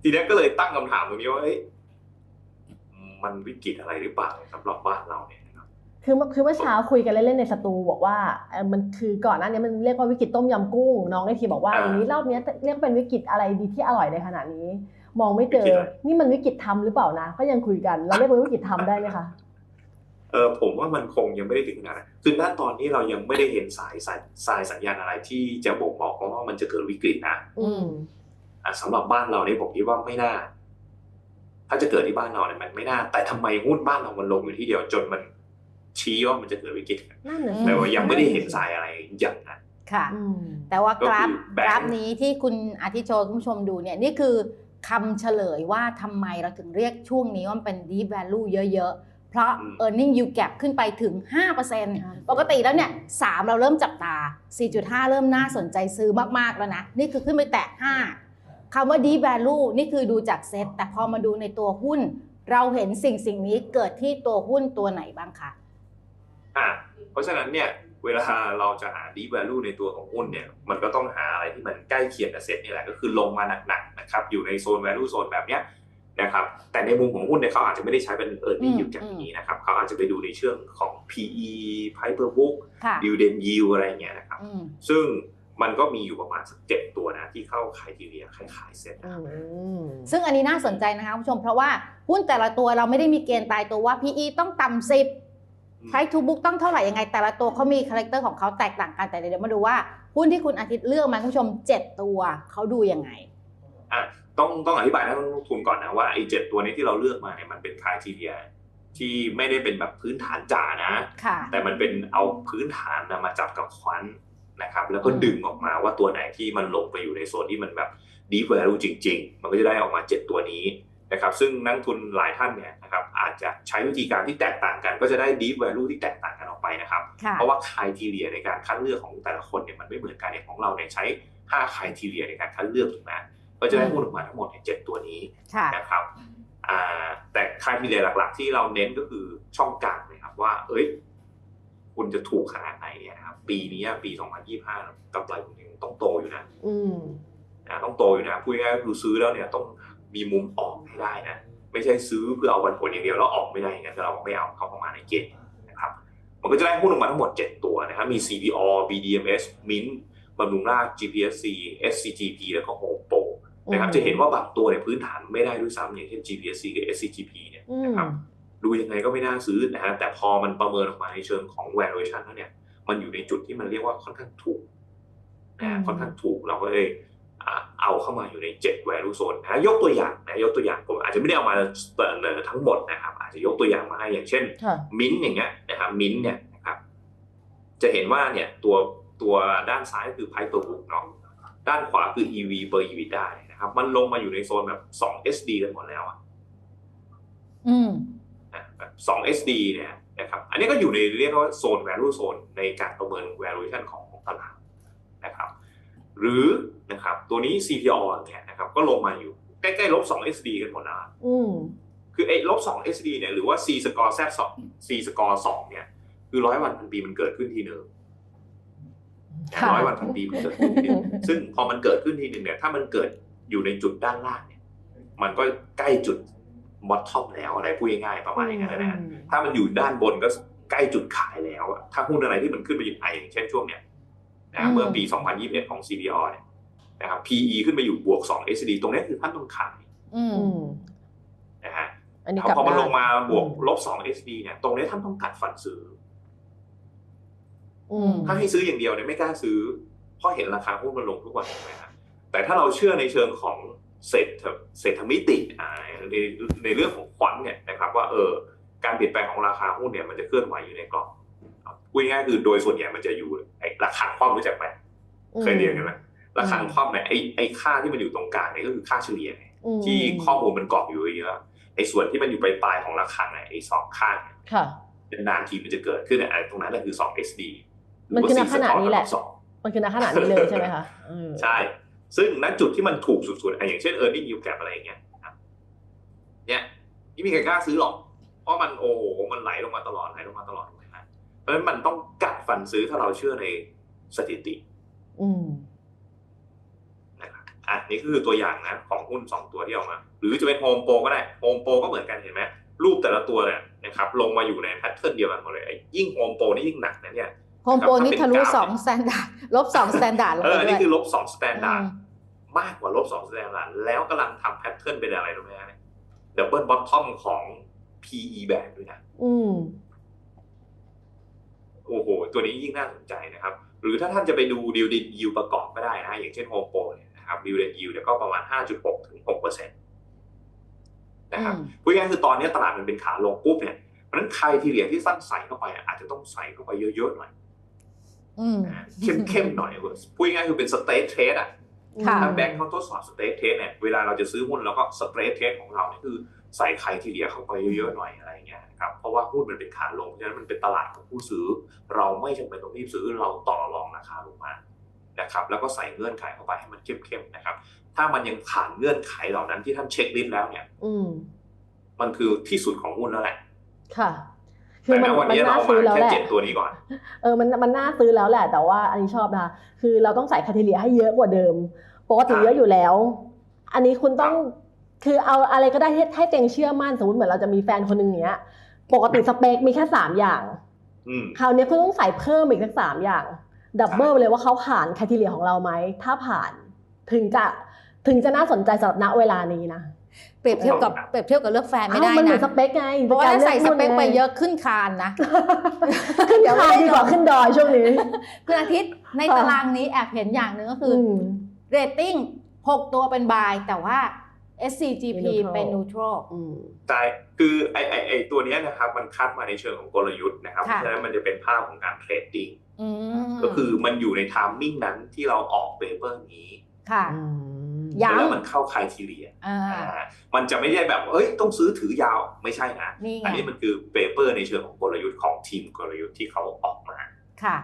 Speaker 2: ทีนี้ก็เลยตั้งคำถามตรงนี้ว่าเอ้ยมันวิกฤตอะไรหรือเปล่าสำหรับบ้านเราเนี่ยนะครับ
Speaker 3: คือเมื่อคือเมื่อเช้าคุยกันเล่นๆในสตูบอกว่าเอ่อมันคือก่อนหน้านี้มันเรียกว่าวิกฤตต้มยำกุ้ง น้องไอทีบอกว่า
Speaker 2: อ่า
Speaker 3: อย่างนี้รอบเนี้ยเรียกเป็นวิกฤตอะไรดีที่อร่อยในขณะนี้ มองไม่เจ
Speaker 2: วิ
Speaker 3: อ
Speaker 2: กฤตอะไร
Speaker 3: นี่มันวิกฤตทำหรือเปล่านะ ก็ยังคุยกัน เราเรียกว่าวิกฤตทำได้ไหมคะ
Speaker 2: เออผมว่ามันคงยังไม่ได้ถึงขนาดนั้นคือณตอนนี้เรายังไม่ได้เห็นสายสายสายสัญญาณอะไรที่จะบ่งบอกว่ามันจะเกิดวิกฤตนะ
Speaker 3: อืม
Speaker 2: อะสำหรับบ้านเราเนี่ยผมคิดว่าไม่น่า ถ้าจะเกิดที่บ้านเราเนี่ยมันไม่น่า แต่ทำไมหุ้นบ้านเรามันลงอยู่ที่เดียวจนมันชี้ว่ามันจะเกิดวิกฤต
Speaker 3: นั่นน่ะ
Speaker 1: อื
Speaker 3: สิ
Speaker 2: แต่ว่ายังไม่ได้เห็นสายอะไรอย่างนั้น
Speaker 1: ค่ะ
Speaker 3: อืม
Speaker 1: แต่ว่ากราฟ
Speaker 2: ก็คือแบงค์
Speaker 1: กราฟนี้ที่คุณอาทิตย์โชว์คุณผู้ชมดูเนี่ยนี่คือ คำเฉลยว่าทำไมเราถึงเรียกช่วงนี้ว่ามันเป็น deep value เยอะ ๆ เพราะ earning yield gap ขึ้นไปถึง 5%ปกติแล้วเนี่ย3เราเริ่มจับตา 4.5 เริ่มน่าสนใจซื้อมาก ๆ แล้วนะ นี่คือขึ้นไปแตะ 5คำว่า deep value นี่คือดูจากเซ็ตแต่พอมาดูในตัวหุ้น เราเห็นสิ่งสิ่งนี้เกิดที่ตัวหุ้นตัวไหนบ้างคะ
Speaker 2: อะเพราะฉะนั้นเนี่ย เวลาเราจะหา deep value ในตัวของหุ้นเนี่ยมันก็ต้องหาอะไรที่มันใกล้เคียงกับเซ็ตนี่แหละก็คือลงมาหนักๆนะครับอยู่ในโซน value zone แบบเนี้ยนะครับแต่ในมุมของหุ้นเนี่ยเขาอาจจะไม่ได้ใช้เป็น earning
Speaker 1: อืม
Speaker 2: yield อย่างนี้นะครับเขาอาจจะไปดูในเชิงของ PE price per book
Speaker 1: ค่ะ
Speaker 2: dividend yield อะไรอย่างเงี้ยนะครับ
Speaker 1: อืม
Speaker 2: ซึ่งมันก็มีอยู่ประมาณสักเจ็ดตัวนะที่เข้าขายทีเรียคล้ายๆเซ็ต
Speaker 3: อื
Speaker 2: นะครับ
Speaker 3: ม
Speaker 1: ซึ่งอันนี้น่าสนใจนะคะคุณผู้ชมเพราะว่าหุ้นแต่ละตัวเราไม่ได้มีเกณฑ์ตายตัวว่า PE ต้องต่ำสิบ price to book ต้องเท่าไหร่ยังไง แต่ละตัวเขามีคาแรคเตอร์ของเขาแตกต่างกันแต่เดี๋ยวมาดูว่าหุ้นที่คุณอาทิตย์เลือกมาคุณผู้ชม 7 ตัวเขาดูยังไง
Speaker 2: อะต้องต้องอธิบายนักลงทุนก่อนนะว่าไอ้เจ็ดตัวนี้ที่เราเลือกมาเนี่ยมันเป็นคายทีเรียที่ไม่ได้เป็นแบบพื้นฐานจ๋านะ
Speaker 1: ค่ะ
Speaker 2: แต่มันเป็นเอาพื้นฐานนะมาจับกับควอนนะครับ แล้วก็
Speaker 1: อืม
Speaker 2: ดึงออกมาว่าตัวไหนที่มันลงไปอยู่ในโซนที่มันแบบ deep value จริง ๆ มันก็จะได้ออกมา7ตัวนี้ นะครับซึ่งนักลงทุนหลายท่านเนี่ยนะครับอาจจะใช้วิธีการที่แตกต่างกัน ก็จะได้ deep value ที่แตกต่างกันออกไปนะครับ
Speaker 1: ค่ะ
Speaker 2: เพราะว่าคายทีเรียในการคัดเลือกของแต่ละคนเนี่ยมันไม่เหมือนกันเนี่ยของเราเนี่ยใช้5คายทีเรียในการคัดเลือกถูกไหมก็จะได้หุ้นออกมาทั้งหมดเนี่ยเจ็ดตัวนี้
Speaker 1: ค่ะ
Speaker 2: นะครับอ่าแต่คายทีเรียหลัก ๆ ที่เราเน้นก็คือช่องกลางนะครับว่า เอ้ย คุณจะถูกขนาดไหนเนี่ยนะครับปีนี้ปี 2025กำไรคุณยังต้องโตอยู่นะ
Speaker 3: อืม
Speaker 2: นะต้องโตอยู่นะพูดง่ายๆก็คือซื้อแล้วเนี่ยต้อง มีมุมออกให้ได้นะไม่ใช่ซื้อเพื่อเอาวันผลอย่างเดียวแล้วออกไม่ได้อย่างนั้นเราไม่เอาเข้ามาในเกณฑ์นะครับมันก็จะได้หุ้นออกมาทั้งหมด 7 ตัวนะครับมี CPO BDMs Mint บำรุงราช GPSC SCGP แล้วก็ Home Pro นะครับจะเห็นว่าบางตัวเนี่ยพื้นฐานไม่ได้ด้วยซ้ำอย่างเช่น GPSC กับ SCGP เนี่ย
Speaker 3: อืม
Speaker 2: นะครับดูยังไงก็ไม่น่าซื้อนะฮะแต่พอมันประเมินออกมาในเชิงของ valuation แล้วเนี่ยมันอยู่ในจุดที่มันเรียกว่าค่อนข้างถูกนะฮะ
Speaker 1: อืม
Speaker 2: ค่อนข้างถูกเราก็เลยอ่า เอาเข้ามาอยู่ใน 7 value zone นะฮะยกตัวอย่างนะยกตัวอย่างผมอาจจะไม่ได้เอามาเสนอทั้งหมดนะครับอาจจะยกตัวอย่างมาให้อย่างเช่น
Speaker 3: ค่ะ
Speaker 2: มิ้นท์อย่างเงี้ยนะครับมิ้นท์เนี่ยนะครับจะเห็นว่าเนี่ยตัวตัวด้านซ้ายก็คือ price per book เนาะด้านขวาคือ EV per EBITDA เนี่ยนะครับ มันลงมาอยู่ในโซนแบบ 2 SD กันหมดแล้วอะ
Speaker 1: อืม
Speaker 2: นะแบบ2 SD เนี่ยนะครับอันนี้ก็อยู่ในเรียกว่าโซน value zone ในการประเมิน valuation ของของตลาดนะครับ หรือนะครับตัวนี้ CPO เนี่ยนะครับก็ลงมาอยู่ ใกล้ๆลบ2 SD กันหมดแล้วอะ
Speaker 3: อืม
Speaker 2: คือไอ้ลบ2 SD เนี่ยหรือว่า C score Z 2 C score 2เนี่ย คือร้อยวันพันปีมันเกิดขึ้นทีหนึ่ง
Speaker 3: ค่ะ
Speaker 2: ร้อยวันพันปีมันเกิดขึ้นทีหนึ่งซึ่งพอมันเกิดขึ้นทีหนึ่งเนี่ยถ้ามันเกิดอยู่ในจุดด้านล่างเนี่ย มันก็ใกล้จุด bottom แล้วอะไรพูดง่ายๆประมาณอย่างนั้นนะฮะถ้ามันอยู่ด้านบนก็ใกล้จุดขายแล้วอะถ้าหุ้นอะไรที่มันขึ้นไปอยู่ไออย่างเช่นช่วงเนี้ย นะ
Speaker 1: อืม
Speaker 2: เมื่อปี 2021 ของ CPO เนี่ยนะครับ PE ขึ้นไปอยู่บวก 2 SD ตรงนี้คือท่านต้องขาย
Speaker 1: อืม
Speaker 3: อืม
Speaker 2: นะฮะ
Speaker 3: อันนี้กลับ
Speaker 2: พอมัน
Speaker 3: ด้
Speaker 2: ลงมาบวก
Speaker 3: อืม
Speaker 2: ลบ 2 SD เนี่ย ตรงนี้ท่านต้องกัดฟันซื้อ
Speaker 3: อืม
Speaker 2: ถ้าให้ซื้ออย่างเดียวเนี่ยไม่กล้าซื้อ เพราะเห็นราคาหุ้นมันลงทุกวันถูกไหมครับแต่ถ้าเราเชื่อในเชิงของเศรษฐเศรษฐมิติอ่าในในเรื่องของควอนเนี่ยนะครับ ว่าเออการเปลี่ยนแปลงของราคาหุ้นเนี่ยมันจะเคลื่อนไหวอยู่ในกรอบครับ พูดง่ายๆคือโดยส่วนใหญ่มันจะอยู่ไอ้ราคาความรู้จักไหมเคยเรียนกันไหมราคาความเนี่ยไอ้ไอ้ค่าที่มันอยู่ตรงกลางเนี่ยก็คือค่าเฉลี่ยไง
Speaker 3: อืม
Speaker 2: ที่ข้อมูลมันกรอบอยู่เยอะๆไอ้ส่วนที่มันอยู่ปลายๆของราคาเนี่ยไอ้สองข้างเนี่ย
Speaker 3: ค่ะ
Speaker 2: นานๆทีมันจะเกิดขึ้นเนี่ยไอ้ตรงนั้นแหละคือ2 SD
Speaker 3: มันคือณขณะนี้แหละ
Speaker 2: สอง
Speaker 3: มันคือณขนาดนี้เลยใช่ไหมคะอืม
Speaker 2: ใช่ ซึ่งณจุดที่มันถูกสุดๆอะอย่างเช่น earning yield gap อะไรอย่างเงี้ยครับเนี่ยไม่มีใครกล้าซื้อหรอกเพราะมันโอ้โหมันไหลลงมาตลอดไหลลงมาตลอดถูกไหมฮะ เพราะฉะนั้นมันต้องกัดฟันซื้อถ้าเราเชื่อในสถิติ
Speaker 3: อืม
Speaker 2: นะครับอะนี่คือตัวอย่างนะ ของหุ้นสองตัวที่เอามา หรือจะเป็นโฮมโปรก็ได้โฮมโปรก็เหมือนกันเห็นไหมรูปแต่ละตัวเนี่ยนะครับ ลงมาอยู่ในแพทเทิร์นเดียวกันหมดเลยไอ้ยิ่งโฮมโปรนี่ยิ่งหนักนะเนี่ย
Speaker 1: โฮมโปรนี่ทะลุ
Speaker 2: ถ้าเป็นกราฟ
Speaker 1: สองสแตนดาร์ดลบสองสแตนดาร์ดลง
Speaker 2: เอ
Speaker 1: ไป
Speaker 2: ออัน
Speaker 1: ด้
Speaker 2: นี้
Speaker 1: วย
Speaker 2: คือลบสองสแตนดาร์ด
Speaker 1: อืม
Speaker 2: มากกว่าลบสองสแตนดาร์ดแล้วกำลังทำแพทเทิร์นเป็นอะไรรู้ไหมฮะดับเบิลบอททอมของ PE แบบด้วยนะ
Speaker 3: อืม
Speaker 2: โอ้โห ตัวนี้ยิ่งน่าสนใจนะครับ หรือถ้าท่านจะไปดูดิวดินยิวประกอบก็ได้นะอย่างเช่นโฮมโปรเนี่ยนะครับดิวดินยิวเนี่ยก็ประมาณ 5.6 ถึง6เปอร์เซ็นต์นะครับ
Speaker 1: อืม
Speaker 2: พูดง่ายๆคือตอนนี้ตลาดมันเป็นขาลงปุ๊บเนี่ยเพราะฉะนั้นใครที่เหรียญที่สั้นใส่เข้าไปอะอาจจะต้องใส่เข้าไปเยอะๆหน่อย
Speaker 1: อืม
Speaker 2: นะเข้มๆหน่อยพูดง่ายๆคือเป็นสเตทเทรดอะ
Speaker 1: ค่ะ
Speaker 2: ถ้าแบงค์เขาทดสอบสเตทเทสเนี่ยเวลาเราจะซื้อหุ้นเราก็สเตทเทสของเราเนี่ยคือใส่ไข่ทีเดียเข้าไปเยอะๆหน่อยอะไรอย่างเงี้ย นะครับเพราะว่าหุ้นมันเป็นขาลงเพราะฉะนั้นมันเป็นตลาดของผู้ซื้อ เราไม่จำเป็นต้องรีบซื้อเราต่อรองราคาลงมานะครับแล้วก็ใส่เงื่อนไขเข้าไปให้มันเข้มๆนะครับ ถ้ามันยังผ่านเงื่อนไขเหล่านั้นที่ท่านเช็คลิสต์แล้วเนี่ย
Speaker 3: อืม
Speaker 2: มันคือที่สุดของหุ้นแล้วแหละ
Speaker 3: ค่ะคือ
Speaker 2: แต่
Speaker 3: มัน
Speaker 2: ณวัน
Speaker 3: มัน
Speaker 2: นี้
Speaker 3: น่า
Speaker 2: เรา
Speaker 3: ซื้อ
Speaker 2: มา
Speaker 3: แล้ว
Speaker 2: แค่
Speaker 3: แหละ
Speaker 2: เจ็ดตัวนี้ก่อน
Speaker 3: เออมันมันน่าซื้อแล้วแหละ แต่ว่าอันนี้ชอบนะคะคือเราต้องใส่คาเทเลียให้เยอะกว่าเดิมปกติ
Speaker 2: ใช่
Speaker 3: เยอะอยู่แล้ว อันนี้คุณต้องคือเอาอะไรก็ได้ให้ให้เต็งเชื่อมั่นสมมติเหมือนเราจะมีแฟนคนหนึ่งเนี้ย ปกติสเปคมีแค่สามอย่าง
Speaker 2: อืม
Speaker 3: คราวนี้คุณต้องใส่เพิ่มอีกสักสามอย่าง ดับเบิล
Speaker 2: ใช่
Speaker 3: เลยว่าเขาผ่านคาเทเลียของเราไหม ถ้าผ่านถึงจะถึงจะน่าสนใจสำหรับณเวลานี้นะ
Speaker 1: เปรียบเทียบกับเปรียบเทียบกับเลือกแฟนไม่ได้
Speaker 3: อ้าวมันเหมือ
Speaker 1: นะ
Speaker 3: นสเปคไง
Speaker 1: เพราะว่าถ้าใส่สเปคไปเย
Speaker 3: อะ
Speaker 1: อะขึ้นคานนะ
Speaker 3: ขึ้น
Speaker 1: เดี๋ยวไม่
Speaker 3: คาน
Speaker 1: ได้
Speaker 3: ดีกว่า
Speaker 1: จบ
Speaker 3: ขึ้นดอยช่วงนี้
Speaker 1: คุณอาทิตย์ใน
Speaker 3: ค่ะ
Speaker 1: ตารางนี้แอบเห็นอย่างหนึ่งก็คืออ
Speaker 3: ม
Speaker 1: เรตติ้ง 6 ตัวเป็นบาย แต่ว่า SCGP
Speaker 3: เป็น neutral
Speaker 1: เป็น neutral
Speaker 3: อืม
Speaker 2: ใช่คือไอไอไอตัวเนี้ยนะครับมันคัดมาในเชิงของกลยุทธ์นะครับเพ
Speaker 1: ค่ะ
Speaker 2: ราะฉะนั้นมันจะเป็นภาพของการเทรดดิ้ง
Speaker 1: อืม
Speaker 2: ก็คือมันอยู่ในไทามมิ่งนั้นที่เราออกเปเปอร์นี้
Speaker 1: ค่ะ
Speaker 3: อืม
Speaker 1: ย้ำ
Speaker 2: แล้วมันเข้าคายทีเรีย
Speaker 1: อ่า
Speaker 2: อ่ามันจะไม่ได้แบบ เอ้ย ต้องซื้อถือยาว ไม่ใช่นะ
Speaker 1: นี่
Speaker 2: อัน
Speaker 1: ไง
Speaker 2: นี้มันคือเปเปอร์ในเชิงของกลยุทธ์ของทีมกลยุทธ์ที่เขาออกมา
Speaker 1: ค่ะ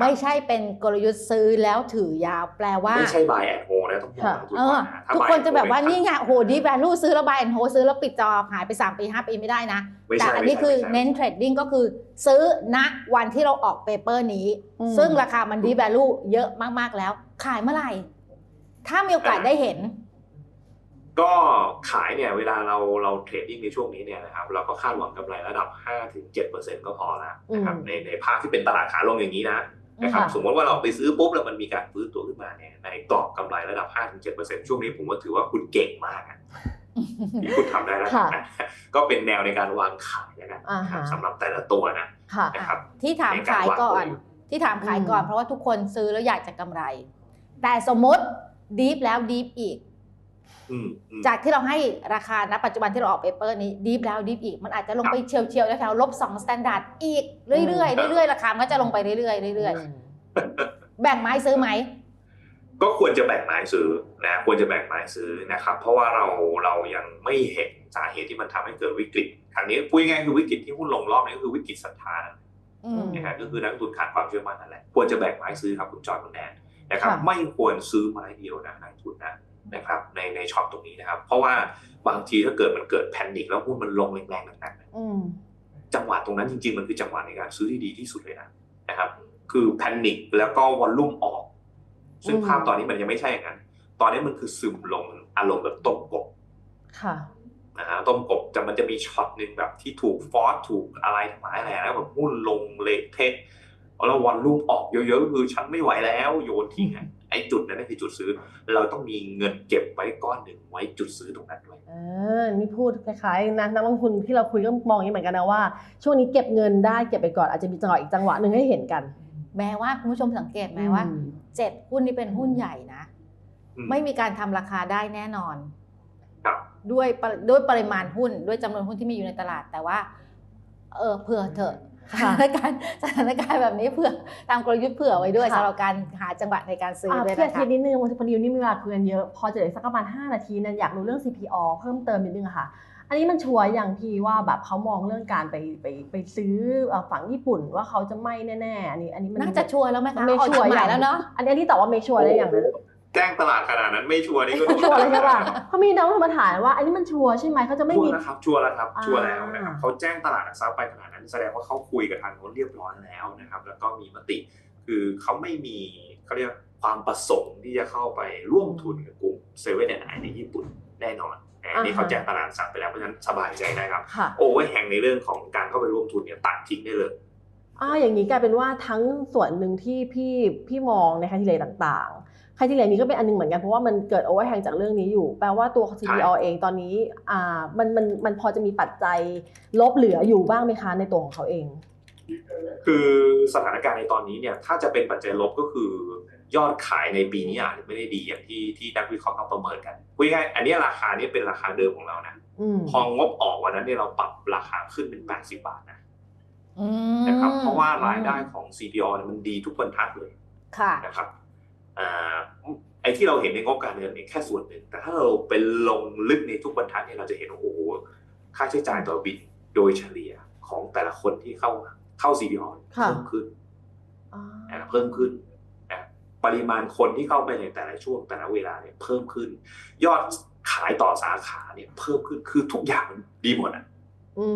Speaker 1: ไม่ใช่เป็นกลยุทธ์ซื้อแล้วถือยาวแปลว่า
Speaker 2: ไม่ใช่ buy and hold นะต้องบอก
Speaker 3: ค่ะ
Speaker 2: นะทุก
Speaker 1: เอ
Speaker 2: ค
Speaker 1: อน
Speaker 2: นะถ้า
Speaker 1: ทุก
Speaker 2: buy
Speaker 1: คน
Speaker 2: and
Speaker 1: จะแบบ
Speaker 2: hold
Speaker 1: ว่า
Speaker 2: เป็
Speaker 1: นี่ไงโอ้โหดีแวลูซื้อแล้วบายแอนโฮซื้อแล้วปิดจอหายไป 3 ปี 5 ปีไม่ได้นะ
Speaker 2: ไม่
Speaker 1: แต่
Speaker 2: ใช่
Speaker 1: อันนี้
Speaker 2: ไม่ใช่
Speaker 1: คือ
Speaker 2: ไม่ใช่
Speaker 1: เน้นเทรดดิ้งก็คือซื้อณวันที่เราออกเปเปอร์นี้
Speaker 3: อืม
Speaker 1: ซึ่งราคามันดีแวลูเยอะมากๆแล้ว ขายเมื่อไหร่ ถ้ามีโอกาสได้เห็น
Speaker 2: ก็ขายเนี่ยเวลาเราเราเทรดดิ้งในช่วงนี้เนี่ยนะครับเราก็คาดหวังกำไรระดับ 5-7%ก็พอแล้วนะครับ
Speaker 3: อืม
Speaker 2: ในในภาคที่เป็นตลาดขาลงอย่างนี้นะ นะครับ
Speaker 3: ค่ะ
Speaker 2: สมมติว่าเราไปซื้อปุ๊บแล้วมันมีการฟื้นตัวขึ้นมาเนี่ยในกรอบกำไรระดับ 5-7%ช่วงนี้ผมว่าถือว่าคุณเก่งมากอะที่คุณทำได้แล้ว
Speaker 3: ค่ะ
Speaker 2: นะก็เป็นแนวในการวางขายแล้วกัน
Speaker 3: อ่าฮะ
Speaker 2: สำหรับแต่ละตัวนะ
Speaker 3: ค่ะ
Speaker 2: นะครับ
Speaker 1: ที่ถาม
Speaker 2: ในการ
Speaker 1: ขายก่อน
Speaker 2: วางกลยุทธ์
Speaker 1: ที่ถามขายก่อน
Speaker 3: อืม
Speaker 1: เพราะว่าทุกคนซื้อแล้วอยากจะกำไร แต่สมมติดีฟแล้วดีฟอีก
Speaker 2: อืมอืม
Speaker 1: จากที่เราให้ราคาณปัจจุบันที่เราออกเปเปอร์นี้ดีฟแล้วดีฟอีก มันอาจจะลง
Speaker 2: ครับ
Speaker 1: ไปเฉียวเฉียวๆแถวๆลบสองสแตนดาร์ดอีกเรื่อย
Speaker 2: อืม
Speaker 1: ๆเรื่อยๆราคามันก็จะลงไปเรื่อยๆเรื่อยๆแบ่งไม้ซื้อไหม
Speaker 2: ก็ควรจะแบ่งไม้ซื้อนะควรจะแบ่งไม้ซื้อนะครับเพราะว่าเราเรายังไม่เห็นสาเหตุที่มันทำให้เกิดวิกฤตครั้งนี้พูดง่ายๆคือวิกฤตที่หุ้นลงรอบนี้ก็คือวิกฤตศรัทธา
Speaker 1: อืม
Speaker 2: นะฮะก็คือนักลงทุนขาดความเชื่อมั่นนั่นแหละควรจะแบ่งไม้ซื้อครับคุณจอห์นคุณแนนนะครับ
Speaker 3: ค่ะ
Speaker 2: ไม่ควรซื้อไม้เดียวนะนักลงทุนนะ นะครับในในช็อตตรงนี้นะครับ เพราะว่าบางทีถ้าเกิดมันเกิดแพนิคแล้วหุ้นมันลงแรงๆหนักๆเนี่ย
Speaker 3: อืม
Speaker 2: จังหวะตรงนั้นจริงๆ มันคือจังหวะในการซื้อที่ดีที่สุดเลยนะนะครับ คือแพนิคแล้วก็วอลลุ่มออก ซึ่ง
Speaker 3: อืม
Speaker 2: ภาพตอนนี้มันยังไม่ใช่อย่างนั้น ตอนนี้มันคือซึมลงอารมณ์แบบต้มกบ
Speaker 3: ค่ะ
Speaker 2: นะฮะต้มกบจะมันจะมีช็อตหนึ่งแบบที่ถูกฟอสถูกอะไรทั้งหลายแหละแล้วแบบหุ้นลงเละเทะแล้ววอลลุ่มออกเยอะๆคือฉันไม่ไหวแล้วโยนทิ้ง อะไอ้จุดนั้นนะคือจุดซื้อ เราต้องมีเงินเก็บไว้ก้อนหนึ่งไว้จุดซื้อตรงนั้นด้วย
Speaker 3: เออนี่พูดคล้ายๆนะนักลงทุนที่เราคุยก็มองอย่างนี้เหมือนกันนะว่า ช่วงนี้เก็บเงินได้เก็บไปก่อนอาจจะมีจังหวะอีกจังหวะหนึ่งให้เห็นกัน
Speaker 1: แม้ว่าคุณผู้ชมสังเกตไหมว่า
Speaker 3: อืม
Speaker 1: เจ็ดหุ้นนี้เป็นหุ้นใหญ่นะ
Speaker 2: อืม
Speaker 1: ไม่มีการทำราคาได้แน่นอน
Speaker 2: ครับ
Speaker 1: ด้วยปริด้วยปริมาณหุ้นด้วยจำนวนหุ้นที่มีอยู่ในตลาดแต่ว่าเออเผื่อเถอะ ส
Speaker 3: ค่ะ
Speaker 1: ถานการณ์สถานการณ์แบบนี้เผื่อตามกลยุทธ์เผื่อไว้ด้วย
Speaker 3: ค่ะ
Speaker 1: สำหรับการหาจังหวะในการซื้อ
Speaker 3: อะ
Speaker 1: ด้วย
Speaker 3: พี่อา
Speaker 1: นะ
Speaker 3: ทิ
Speaker 1: คะ
Speaker 3: ตย์นิดนึงวันพอดีวันนี้มีเวลาคุยกันเยอะ พอจะเหลือสักประมาณ 5 นาทีเนี่ยอยากรู้เรื่อง CPO เพิ่มเติมนิดนึงอะค่ะ อันนี้มันชัวร์อย่างพี่ว่าแบบเขามองเรื่องการไปไปไปซื้อเอ่อฝั่งญี่ปุ่นว่าเขาจะไม่แน่ๆอันนี้อันนี้มัน
Speaker 1: น่าจะชัวร์แล้วไหม
Speaker 3: มั
Speaker 1: คะ
Speaker 3: นไม่
Speaker 1: ออก
Speaker 3: ชัวร์
Speaker 1: จดห
Speaker 3: อ
Speaker 1: มา
Speaker 3: ย่ายง
Speaker 1: แล้วเนาะ
Speaker 3: อันนี้อันนี้ตอบว่าไม่ชัวร์ได้อย่างนะ
Speaker 2: แจ้งตลาดขนาดนั้นไม่ชัวร์นี่ก็โดน
Speaker 3: ชัวร์เลยใช่ป่ะเพราะมีน้องมาถามว่า อันนี้มันชัวร์ใช่ไหมเขาจะไม่
Speaker 2: ชัว
Speaker 3: มี
Speaker 2: ร์แล้วครับชัวร์แล้วครับ
Speaker 3: อ่า
Speaker 2: ชัวร์แล้วนะครับเขาแจ้งตลาดหลักทรัพย์ไปขนาดนั้น แสดงว่าเขาคุยกับทางโน้นเรียบร้อยแล้วนะครับ แล้วก็มีมติ คือเขาไม่มีเขาเรียกความประสงค์ที่จะเข้าไปร่วมทุนกับกลุ่มเซเว่นแอนด์ไอในญี่ปุ่นแน่นอนอันนี้เขาแจ้งตลาดหลักทรัพย์ไปแล้วเพราะฉะนั้นสบายใจได้ครับ
Speaker 3: ค่ะ
Speaker 2: โอเวอร์แฮงในเรื่องของการเข้าไปร่วมทุนเนี่ยตัดทิ้งได้เลย
Speaker 3: อ่าอย่างนี้กลายเป็นว่าทั้งส่วนหนึ่งที่พี่พี่มองในค่าที่เลต่างๆ ค่าที่เลนี้ก็เป็นอันหนึงเหมือนกันเพราะว่ามันเกิดโอเวอร์แฮงจากเรื่องนี้อยู่ แปลว่าตัว CPO เองตอนนี้อ่ามันมันมันพอจะมีปัจจัยลบเหลืออยู่บ้างไหมคะในตัวของเขาเอง
Speaker 2: คือสถานการณ์ในตอนนี้เนี่ยถ้าจะเป็นปัจจัยลบก็คือยอดขายในปีนี้อาจจะไม่ได้ดีอย่างที่ที่นักวิเคราะห์เขาประเมินกันพูดง่ายๆอันนี้ราคานี้เป็นราคาเดิมของเรานะ
Speaker 3: อืม
Speaker 2: พองบออกวันนั้นเนี่ยเราปรับราคาขึ้นเป็น 80 บาทนะ
Speaker 1: อืม
Speaker 2: นะครับเพราะว่ารายได้ของ CPO เนี่ยมันดีทุกบรรทัดเลย
Speaker 1: ค่ะ
Speaker 2: นะครับอ่า ไอ้ที่เราเห็นในงบการเงินเนี่ยแค่ส่วนหนึ่ง แต่ถ้าเราไปลงลึกในทุกบรรทัดเนี่ยเราจะเห็นว่าโอ้โหค่าใช้จ่ายต่อบินโดยเฉลี่ยของแต่ละคนที่เข้าเข้า CPO
Speaker 3: ค่ะ
Speaker 2: เพิ่มขึ้น
Speaker 3: อ่า
Speaker 2: นะเพิ่มขึ้นนะปริมาณคนที่เข้าไปในแต่ละช่วงแต่ละเวลาเนี่ยเพิ่มขึ้น ยอดขายต่อสาขาเนี่ยเพิ่มขึ้นคือทุกอย่างมันดีหมดอะ
Speaker 3: อื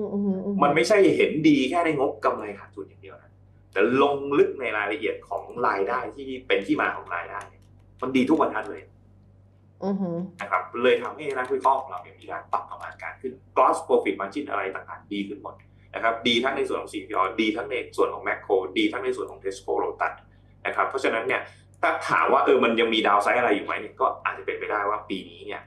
Speaker 3: มอืมอื
Speaker 2: มันไม่ใช่เห็นดีแค่ในงบกำไรขาดทุนอย่างเดียวนะ แต่ลงลึกในรายละเอียดของรายได้ที่เป็นที่มาของรายได้เนี่ยมันดีทุกบรรทัดเลย
Speaker 3: อือหือ
Speaker 2: นะครับเลยทำให้นักวิเคราะห์ของเราเนี่ยมีการปรับประมาณการขึ้น gross profit margin อะไรต่างๆ ดีขึ้นหมดนะครับดีทั้งในส่วนของ CPO ดีทั้งในส่วนของ Macro ดีทั้งในส่วนของ Tesco Lotus นะครับเพราะฉะนั้นเนี่ยถ้าถามว่าเออมันยังมีดาวไซด์อะไรอยู่ไหมเนี่ยก็อาจจะเป็นไปได้ว่าปีนี้เนี่ย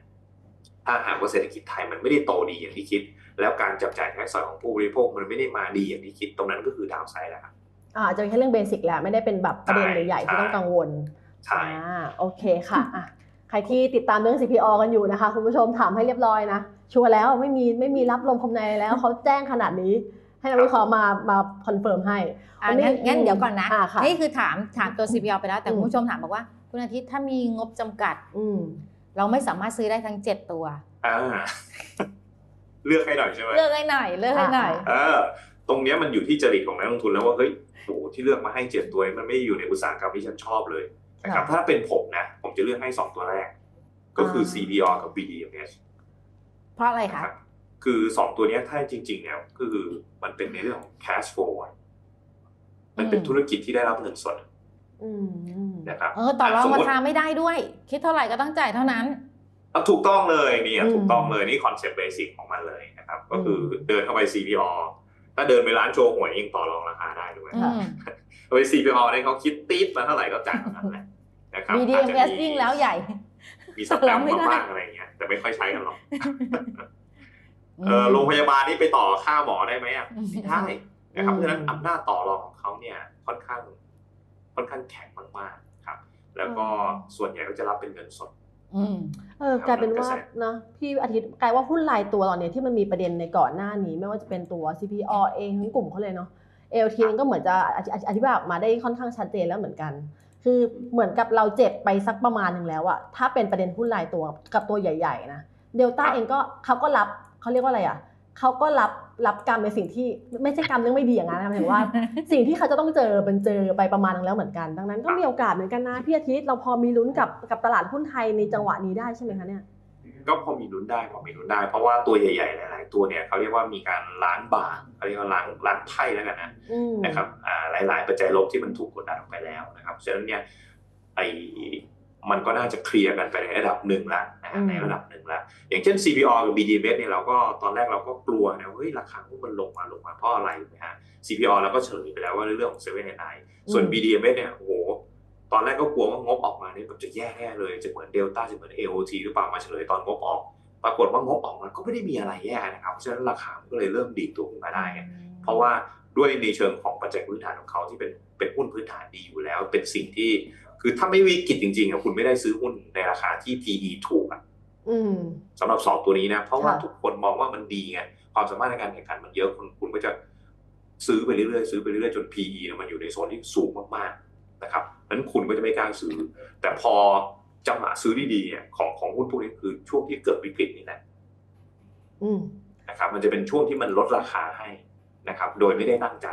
Speaker 2: ถ้าหากว่าเศรษฐกิจไทยมันไม่ได้โตดีอย่างที่คิด แล้วการจับจ่ายใช้สอยของผู้บริโภคมันไม่ได้มาดีอย่างที่คิดตรงนั้นก็คือดาวไซด์แล้วครับ
Speaker 3: อ่าอาจจะเป็นแค่เรื่องเบสิกแหละไม่ได้เป็นแบบประเด็นใหญ่ๆที่ต้องกังวล
Speaker 2: ใช่
Speaker 3: อ่าโอเคค่ะอะใครที่ติดตามเรื่อง CPO กันอยู่นะคะ คุณผู้ชมถามให้เรียบร้อยนะชัวร์แล้วไม่มีไม่มีรับลมคมในแล้วเขาแจ้งขนาดนี้ให้นักวิเคราะห์มามาคอนเฟิร์มให้
Speaker 1: อะ
Speaker 3: วันนี้
Speaker 1: งั้นงั้นเดี๋ยวก่อนนะ
Speaker 3: อ่าค่ะ
Speaker 1: นี่คือถามถามตัว CPO ไปแล้ว แต่
Speaker 3: อืม
Speaker 1: คุณผู้ชมถามบอกว่า คุณอาทิตย์ถ้ามีงบจำกัด
Speaker 3: อืม
Speaker 1: เราไม่สามารถซื้อได้ทั้ง7ตัว
Speaker 2: อ่าเลือกให้หน่อยใช่ไหม
Speaker 1: เลือกให้หน่อยเลือกให้หน่อย
Speaker 3: อ่า
Speaker 2: เออต รงเนี้ยมันอยู่ที่จริตของนักลงทุนแล้วว่าเฮ้ยโหที่เลือกมาให้เจ็ดตัวนี้มันไม่ได้อยู่ในอุตสาหกรรมที่ฉันชอบเลยนะครับถ้าเป็นผมนะ ผมจะเลือกให้สองตัวแรก ก็คือ CPO กับ BDMs
Speaker 1: เพราะอะไร
Speaker 2: นะ
Speaker 1: คะ
Speaker 2: ครับคือสองตัวเนี้ยถ้าจริงๆเนี่ยก็คือมันเป็นในเรื่องของ cash flow อะมันเป็น
Speaker 1: อืม
Speaker 2: ธุรกิจที่ได้รับเงินสด
Speaker 3: อืม
Speaker 2: นะครับ
Speaker 1: เออต่อรอง
Speaker 2: สมม
Speaker 1: รา
Speaker 2: ติ
Speaker 1: คาไม่ได้ด้วย คิดเท่าไหร่ก็ต้องจ่ายเท่านั้น
Speaker 2: เอาถูกต้องเลยนี่อะ
Speaker 3: อืม
Speaker 2: ถูกต้องเลยนี่คอนเซ็ปต์เบสิกของมันเลยนะครับ ก็คือเดินเข้าไป CPO ถ้าเดินไปร้านโชว์หวยยังต่อรองราคาได้ด้วย
Speaker 1: อืม
Speaker 2: โดย CPO เนี่ยเขาคิดตีดมาเท่าไหร่ก็จ่ายเท่านั้นแหละนะครับ
Speaker 1: BDMs ยิ่งแล้วใหญ่
Speaker 2: มีสแตมป์
Speaker 1: ไม่ได้
Speaker 2: มาบ้างอะไรเงี้ย แต่ไม่ค่อยใช้กันหรอกเออโรงพยาบาลนี่ไปต่อค่าหมอได้ไหมอะไม่ได้นะครับเพราะฉะนั้นอำนาจต่อรองของเขาเนี่ยค่อนข้างค่อนข้างแข็งมากๆครับ แล้วก็ส่วนใหญ่ก็จะรับเป็นเงินสด
Speaker 1: อืม
Speaker 3: เออกลายเป็นว่านะพี่อาทิตย์กลายว่าหุ้นรายตัวตอนนี้ที่มันมีประเด็นในก่อนหน้านี้ ไม่ว่าจะเป็นตัว CPO เองทั้งกลุ่มเขาเลยเนาะ LT เองก็เหมือนจะอธิบายออกมาได้ค่อนข้างชัดเจนแล้วเหมือนกัน คือเหมือนกับเราเจ็บไปสักประมาณหนึ่งแล้วอะถ้าเป็นประเด็นหุ้นรายตัวกับตัวใหญ่ ๆ นะเดลต้าเองก็เขาก็รับเขาเรียกว่าอะไรอะ เขาก็รับรับกรรมในสิ่งที่ไม่ใช่กรรมเรื่องไม่ดีอย่างนั้นนะหมายถึงว่า สิ่งที่เขาจะต้องเจอเป็นเจอไปประมาณนึงแล้วเหมือนกัน ดังนั้นก็มีโอกาสเหมือนกันนะพี่อาทิตย์เราพอมีลุ้นกับกับตลาดหุ้นไทยในจังหวะนี้ได้ใช่ไหมคะเนี่ย
Speaker 2: ก็พอมีลุ้นได้พอมีลุ้นได้ เพราะว่าตัวใหญ่ๆหลายๆตัวเนี่ยเขาเรียกว่ามีการล้างบางเขาเรียกว่าล้างล้างไพ่แล้วกันนะ
Speaker 3: อืม
Speaker 2: นะครับอ่าหลายๆปัจจัยลบที่มันถูกกดดันออกไปแล้วนะครับฉะนั้นเนี่ยไอ มันก็น่าจะเคลียร์กันไปในระดับหนึ่งละนะฮะในระดับหนึ่งละอย่างเช่น CPO กับ BDMs เนี่ยเราก็ตอนแรกเราก็กลัวนะว่าเฮ้ยราคาหุ้นมันลงมาลงมาเพราะอะไรนะฮะ CPO เราก็เฉลยไปแล้วว่าเรื่องของ7 n 1 1ส่วน BDMs เนี่ยโอ้โหตอนแรกก็กลัวว่างบออกมาเนี่ยมันจะแย่แน่เลยจะเหมือนเดลต้าจะเหมือน AOT หรือเปล่ามาเฉลยตอนงบออก ปรากฏว่างบออกมาก็ไม่ได้มีอะไรแย่นะครับเพราะฉะนั้นราคามันก็เลยเริ่มดีดตัวขึ้นมาได้ไงเพราะว่าด้วยในเชิงของปัจจัยพื้นฐานของเขาที่เป็นเป็นหุ้นพื้นฐานดีอยู่แล้ว เป็นสิ่งที่ คือถ้าไม่วิกฤตจริงๆอะคุณไม่ได้ซื้อหุ้นในราคาที่ PE ถูกอะ
Speaker 3: อืม
Speaker 2: สำหรับสองตัวนี้นะ เพราะว่า
Speaker 3: ค่ะ
Speaker 2: ทุกคนมองว่ามันดีไงความสามารถในการแข่งขันมันเยอะคุณคุณก็จะซื้อไปเรื่อยๆซื้อไปเรื่อยๆจน PE เนี่ยมันอยู่ในโซนที่สูงมากๆนะครับนั้นคุณก็จะไม่กล้าซื้อ แต่พอจังหวะซื้อดีๆเนี่ยของของหุ้นพวกนี้คือช่วงที่เกิดวิกฤตนี่แหละ
Speaker 3: อืม
Speaker 2: นะครับ มันจะเป็นช่วงที่มันลดราคาให้นะครับ โดยไม่ได้ตั้งใจ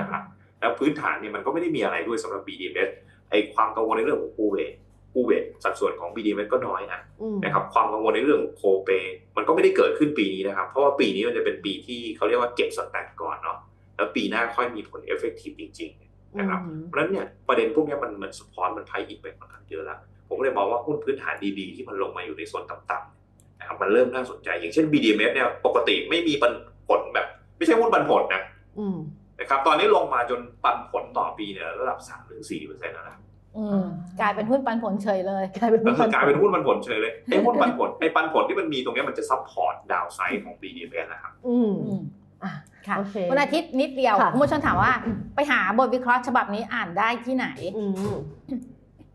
Speaker 2: นะครับแล้วพื้นฐานเนี่ยมันก็ไม่ได้มีอะไรด้วยสำหรับ BDMs ไอความกังวลในเรื่องของคูเวทคูเวทสัดส่วนของ BDMs ก็น้อยนะ
Speaker 3: อืม
Speaker 2: นะครับความกังวลในเรื่องของโคเป มันก็ไม่ได้เกิดขึ้นปีนี้นะครับ เพราะว่าปีนี้มันจะเป็นปีที่เขาเรียกว่าเก็บสแต็กก่อนเนาะแล้วปีหน้าค่อยมีผลเอฟเฟกตีฟจริงๆนะครับเพราะฉะนั้นเนี่ยประเด็นพวกเนี้ยมันมันสปอนมันไพอินไปค่อนข้างเยอะแล้วผมก็เลยมองว่าหุ้นพื้นฐานดีๆที่มันลงมาอยู่ในโซนต่ำๆนะครับมันเริ่มน่าสนใจอย่างเช่น BDMs เนี่ยปกติไม่มีปันผลแบบ ไม่ใช่หุ้นปันผลนะ
Speaker 3: อืม
Speaker 2: นะครับตอนนี้ลงมาจนปันผลต่อปีเนี่ยระดับ3ถึง4เปอร์เซ็นต์แล้วนะ
Speaker 1: อืมกลายเป็นหุ้นปันผลเฉยเลย
Speaker 3: กลายเป็น
Speaker 2: ก็คือกลายเป็นหุ้นปันผลเฉยเลยไอ้หุ้นปันผลไอ้ปันผลที่มันมีตรงเนี้ยมันจะซับพอร์ตดาวไซด์ของ BDMs นะครับ
Speaker 3: อืม
Speaker 1: อืม
Speaker 3: อะ
Speaker 1: ค่ะ
Speaker 3: โอเค
Speaker 1: คุณอาทิตย์นิดเดียว
Speaker 3: ค่ะ
Speaker 1: คุณผู้ชมถามว่า ไปหาบทวิเคราะห์ฉบับนี้อ่านได้ที่ไหน
Speaker 3: อืม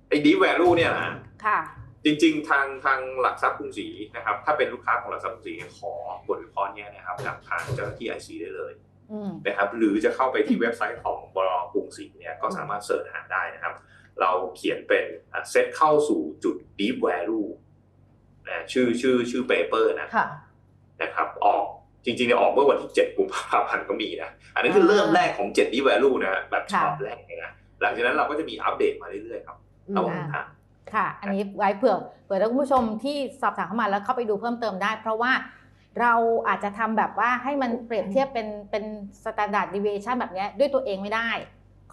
Speaker 2: ไอ้ deep value เนี่ยนะ
Speaker 1: ค่ะ
Speaker 2: จริง ๆ ทางทางหลักทรัพย์กรุงศรีนะครับ ถ้าเป็นลูกค้าของหลักทรัพย์กรุงศรีเนี่ยขอบทวิเคราะห์เนี่ยนะครับจากทางเจ้าหน้าที่ IC ได้เลย
Speaker 1: อืม
Speaker 2: นะครับหรือจะเข้าไปที่เว็บไซต์ของบลกรุงศรีเนี่ยก็สามารถเสิร์ชหาได้นะครับ เราเขียนเป็นเซตเข้าสู่จุด deep value นะชื่อชื่อชื่อเปเปอร์นะ
Speaker 3: ค่ะ
Speaker 2: นะครับออกจริงๆเนี่ยออกเมื่อวันที่ 7 กุมภาพันธ์ก็มีนะ อันนี้คือเริ่มแรกของ7 deep value นะแบบฉบับแรกเลยนะหลังจากนั้นเราก็จะมีอัปเดตมาเรื่อยๆครับระหว่างทาง
Speaker 1: ค่ะ อันนี้ไว้เผื่อเผื่อท่านผู้ชมที่สอบถามเข้ามาแล้วเข้าไปดูเพิ่มเติมได้ เพราะว่า เราอาจจะทำแบบว่าให้มันเปรียบเทียบเป็นเป็น standard deviation แบบเนี้ยด้วยตัวเองไม่ได้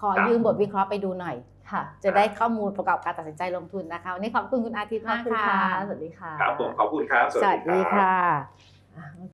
Speaker 1: ขอ
Speaker 2: ครับ
Speaker 1: ยืมบทวิเคราะห์ไปดูหน่อย
Speaker 3: ค่ะ
Speaker 1: จะได้ข้อมูลประกอบการตัดสินใจลงทุนนะคะวันนี้ขอบคุณคุณอาทิตย์
Speaker 3: ขอบ
Speaker 1: มาก
Speaker 3: คุณ
Speaker 1: ค่ะ
Speaker 3: ค่ะ สวัสดีค่ะ
Speaker 2: ครับผมขอบคุณครับ
Speaker 1: สวัสดี
Speaker 2: รับ
Speaker 1: ค่ะ
Speaker 3: อะ